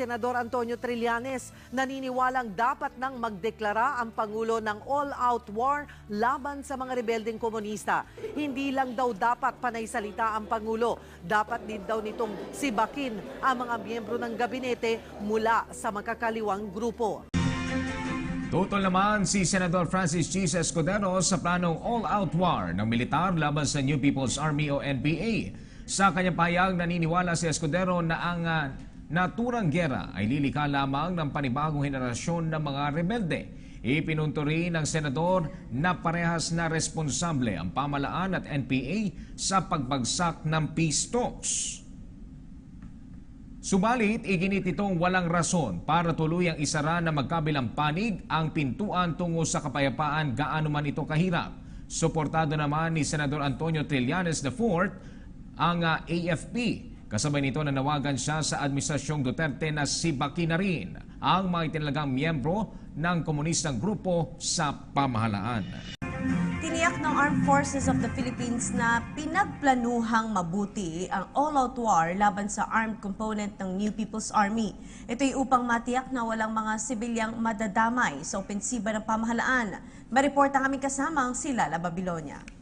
Senador Antonio Trillanes. Naniniwalang dapat nang magdeklara ang Pangulo ng all-out war laban sa mga rebeldeng komunista. Hindi lang daw dapat panay salita ang Pangulo. Dapat din daw nitong sibakin ang mga miyembro ng gabinete mula sa makakaliwang grupo. Tutol naman si Senador Francis Chis Escudero sa planong all-out war ng militar laban sa New People's Army o NPA. Sa kanyang payag, naniniwala si Escudero na ang ah, naturang gera ay lilikha lamang ng panibagong henerasyon ng mga rebelde. Ipinunto rin ng senador na parehas na responsable ang pamalaan at NPA sa pagbagsak ng peace talks. Subalit, iginit itong walang rason para tuluyang isara na magkabilang panig ang pintuan tungo sa kapayapaan gaano man ito kahirap. Suportado naman ni Senador Antonio Trillanes IV ang ah, AFP. Kasabay nito nanawagan siya sa Administrasyong Duterte na sibakin na ang mga itinalagang miyembro ng komunistang grupo sa pamahalaan. Tiniyak ng Armed Forces of the Philippines na pinagplanuhang mabuti ang all-out war laban sa armed component ng New People's Army. Ito ay upang matiyak na walang mga sibilyang madadamay sa opensiba ng pamahalaan. Mareport ang aming kasamang si Lala Babilonia.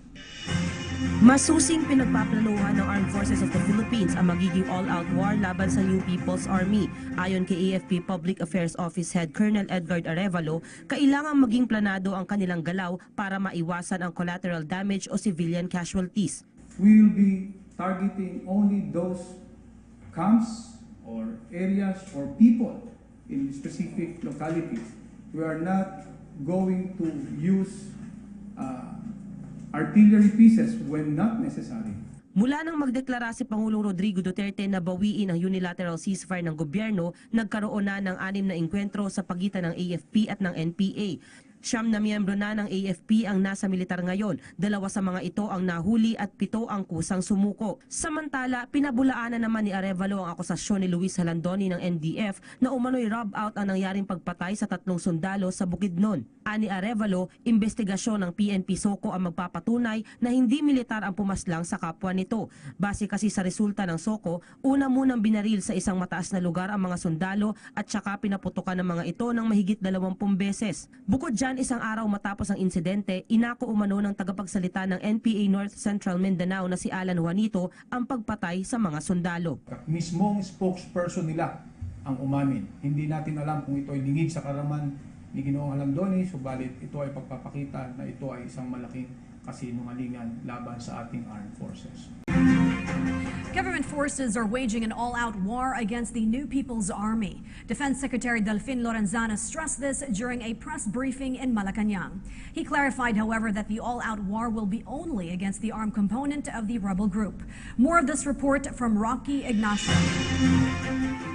Masusing pinagpaplanuhan ng Armed Forces of the Philippines ang magiging all-out war laban sa New People's Army. Ayon kay AFP Public Affairs Office Head Colonel Edgard Arevalo, kailangang maging planado ang kanilang galaw para maiwasan ang collateral damage o civilian casualties. we will be targeting only those camps or areas or people in specific localities. We are not going to use artillery pieces when not necessary. Mula nang magdeklara si Pangulong Rodrigo Duterte na bawiin ang unilateral ceasefire ng gobyerno, nagkaroon na ng anim na engkwentro sa pagitan ng AFP at ng NPA. Siyam na miyembro na ng AFP ang nasa militar ngayon. Dalawa sa mga ito ang nahuli at pito ang kusang sumuko. Samantala, pinabulaanan naman ni Arevalo ang akusasyon ni Luis Halandoni ng NDF na umano'y rob out ang nangyaring pagpatay sa tatlong sundalo sa Bukidnon. Ani Arevalo, investigasyon ng PNP Soko ang magpapatunay na hindi militar ang pumaslang sa kapwa nito. Base kasi sa resulta ng Soko, una munang binaril sa isang mataas na lugar ang mga sundalo at saka pinaputukan ng mga ito ng mahigit 20 beses. Bukod dyan, isang araw matapos ang insidente, inako umano ng tagapagsalita ng NPA North Central Mindanao na si Alan Juanito ang pagpatay sa mga sundalo. Mismong spokesperson nila ang umamin. Hindi natin alam kung ito ay lingid sa karaman ni Ginoong Alandoni, subalit ito ay pagpapakita na ito ay isang malaking kasinungalingan laban sa ating armed forces. Government forces are waging an all-out war against the New People's Army. Defense Secretary Delfin Lorenzana stressed this during a press briefing in Malacanang. He clarified, however, that the all-out war will be only against the armed component of the rebel group. More of this report from Rocky Ignacio.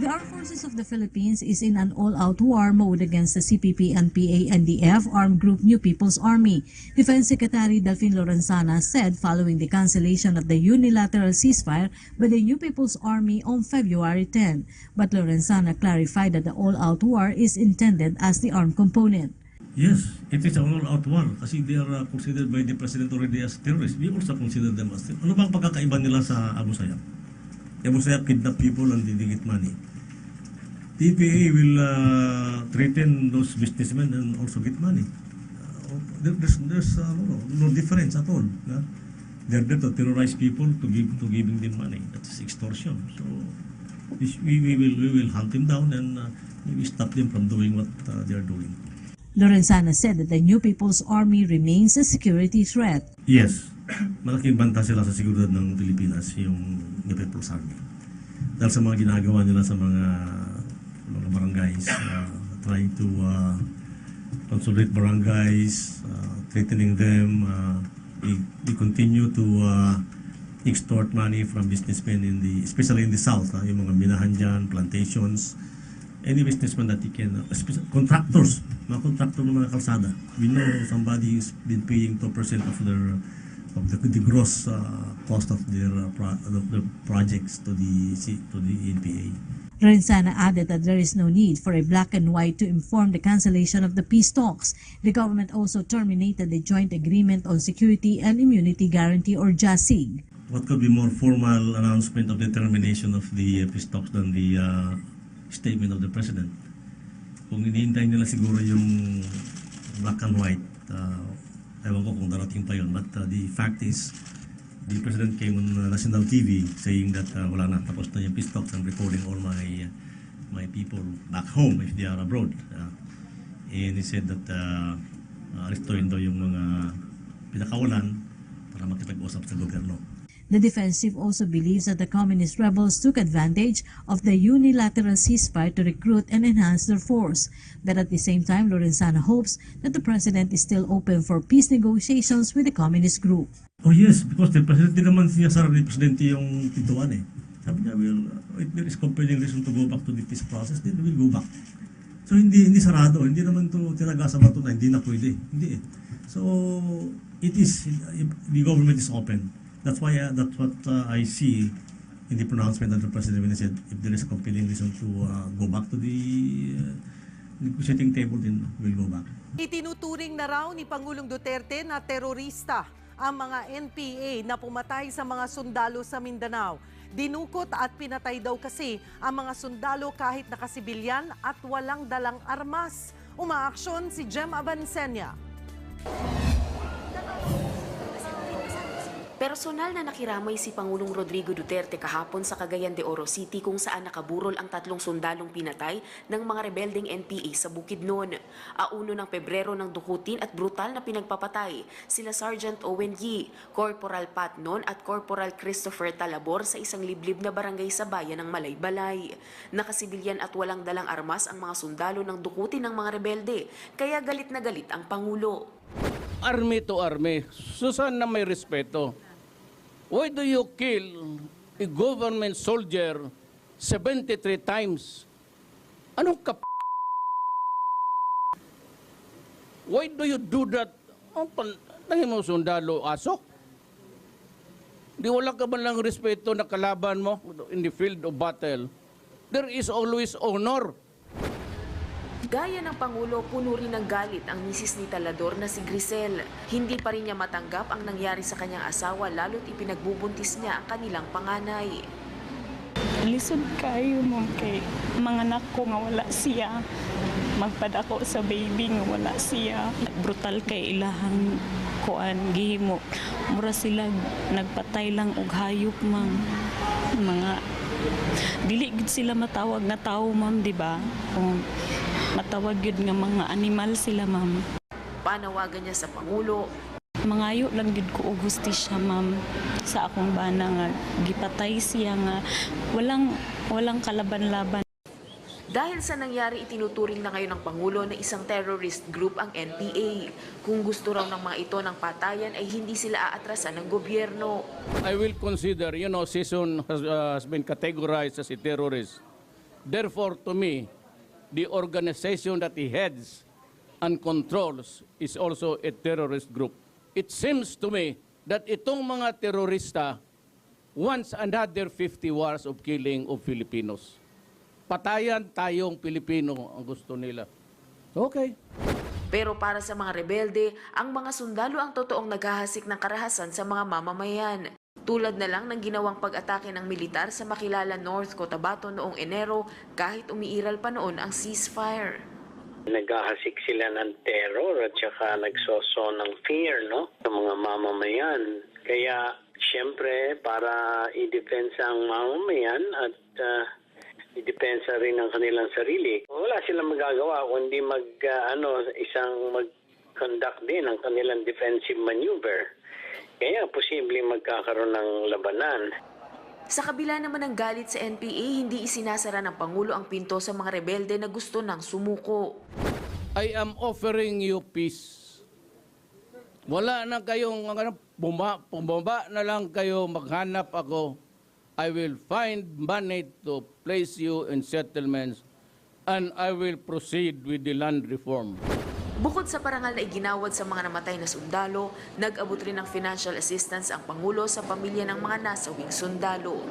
The Armed Forces of the Philippines is in an all-out war mode against the CPP and PA-NDF armed group New People's Army. Defense Secretary Delfin Lorenzana said following the cancellation of the unilateral ceasefire by the New People's Army on February 10. But Lorenzana clarified that the all-out war is intended as the armed component. Yes, it is an all-out war kasi they are uh, considered by the President already as terrorists. We also consider them as terrorists. Ano bang pagkakaiba nila sa Abu Sayyaf? Abu Sayyaf kidnap people and they get money. TPA will uh, threaten those businessmen and also get money. Uh, there- there's there's uh, no, no difference at all. Yeah? They're there to terrorize people to give to giving them money. That's extortion. So this, we, we will we will hunt them down and uh, maybe stop them from doing what uh, they are doing. Lorenzana said that the New People's Army remains a security threat. Yes, malaking banta sila sa seguridad ng Pilipinas, yung New People's Army. Dahil sa mga ginagawa nila sa mga mga barangays, uh, trying to uh, consolidate barangays, uh, threatening them, uh, they, they continue to uh, extort money from businessmen in the, especially in the south, uh, yung mga minahan dyan, plantations, any businessman that you can, uh, contractors, mga contractor ng mga kalsada. We know somebody has been paying 2% of their of the, the gross uh, cost of their uh, pro, of the projects to the to the NPA. Lorenzana added that there is no need for a black and white to inform the cancellation of the peace talks. The government also terminated the Joint Agreement on Security and Immunity Guarantee or JASIG. What could be more formal announcement of the termination of the uh, peace talks than the uh, statement of the President. Kung hinihintay nila siguro yung black and white, uh, ewan ko kung darating pa yun. But uh, the fact is, the President came on uh, national TV saying that uh, wala na, tapos na yung peace talks. I'm recording all my uh, my people back home if they are abroad. Uh, and he said that uh, uh, arestuin daw yung mga pinakawalan para makipag-usap sa gobyerno. The defensive also believes that the communist rebels took advantage of the unilateral ceasefire to recruit and enhance their force. But at the same time, Lorenzana hopes that the president is still open for peace negotiations with the communist group. Oh yes, because the president din naman sinasara ni presidente yung pintuan eh. Sabi niya, well, if there is compelling reason to go back to the peace process, then we'll go back. So hindi hindi sarado, hindi naman to tinaga sa bato na hindi na pwede. Hindi eh. So it is, the government is open. That's why, uh, that's what uh, I see in the pronouncement of the president when he said, if there is compelling reason to uh, go back to the uh, negotiating table, then we'll go back. Itinuturing na raw ni Pangulong Duterte na terorista ang mga NPA na pumatay sa mga sundalo sa Mindanao. Dinukot at pinatay daw kasi ang mga sundalo kahit nakasibilyan at walang dalang armas. Umaaksyon si Jem Abansenya. Personal na nakiramay si Pangulong Rodrigo Duterte kahapon sa Cagayan de Oro City kung saan nakaburol ang tatlong sundalong pinatay ng mga rebelding NPA sa Bukidnon. Auno ng Pebrero ng dukutin at brutal na pinagpapatay sila Sergeant Owen Yee, Corporal Pat Non at Corporal Christopher Talabor sa isang liblib na barangay sa bayan ng Malaybalay. Nakasibilyan at walang dalang armas ang mga sundalo ng dukutin ng mga rebelde, kaya galit na galit ang Pangulo. army to army. Susan na may respeto. Why do you kill a government soldier 73 times? Anong kap... Why do you do that? Ang pan... mo sundalo, aso? Di wala ka ba lang respeto na kalaban mo in the field of battle? There is always honor. Gaya ng Pangulo, puno rin ng galit ang misis ni Talador na si Grisel. Hindi pa rin niya matanggap ang nangyari sa kanyang asawa lalo't ipinagbubuntis niya ang kanilang panganay. Lisod kayo mo kay mga anak ko nga wala siya. Magpadako sa baby nga wala siya. Brutal kay ilahang kuan gihimo. Mura sila nagpatay lang og hayop ma'am. Mga dili sila matawag na tao ma'am, di ba? Kung matawag yun nga mga animal sila ma'am. Panawagan niya sa Pangulo, Mangayo lang gid ko og hustisya ma'am sa akong bana nga gipatay siya nga walang walang kalaban-laban. Dahil sa nangyari, itinuturing na ngayon ng Pangulo na isang terrorist group ang NPA. Kung gusto raw ng mga ito ng patayan ay hindi sila aatrasan ng gobyerno. I will consider, you know, Season has, uh, has been categorized as a terrorist. Therefore, to me, the organization that he heads and controls is also a terrorist group. It seems to me that itong mga terorista wants another 50 wars of killing of Filipinos. Patayan tayong Pilipino ang gusto nila. Okay. Pero para sa mga rebelde, ang mga sundalo ang totoong naghahasik ng karahasan sa mga mamamayan. Tulad na lang ng ginawang pag-atake ng militar sa makilala North Cotabato noong Enero kahit umiiral pa noon ang ceasefire. Naghahasik sila ng terror at saka nagsoso ng fear no sa mga mamamayan. Kaya siyempre para i-depensa ang mamamayan at uh, i-depensa rin ang kanilang sarili. Wala silang magagawa kundi mag uh, ano isang mag-conduct din ang kanilang defensive maneuver. Kaya posibleng magkakaroon ng labanan. Sa kabila naman ng galit sa NPA, hindi isinasara ng Pangulo ang pinto sa mga rebelde na gusto nang sumuko. I am offering you peace. Wala na kayong ano, buma, bumaba na lang kayo, maghanap ako. I will find money to place you in settlements and I will proceed with the land reform. Bukod sa parangal na iginawad sa mga namatay na sundalo, nag-abot rin ng financial assistance ang Pangulo sa pamilya ng mga nasawing sundalo.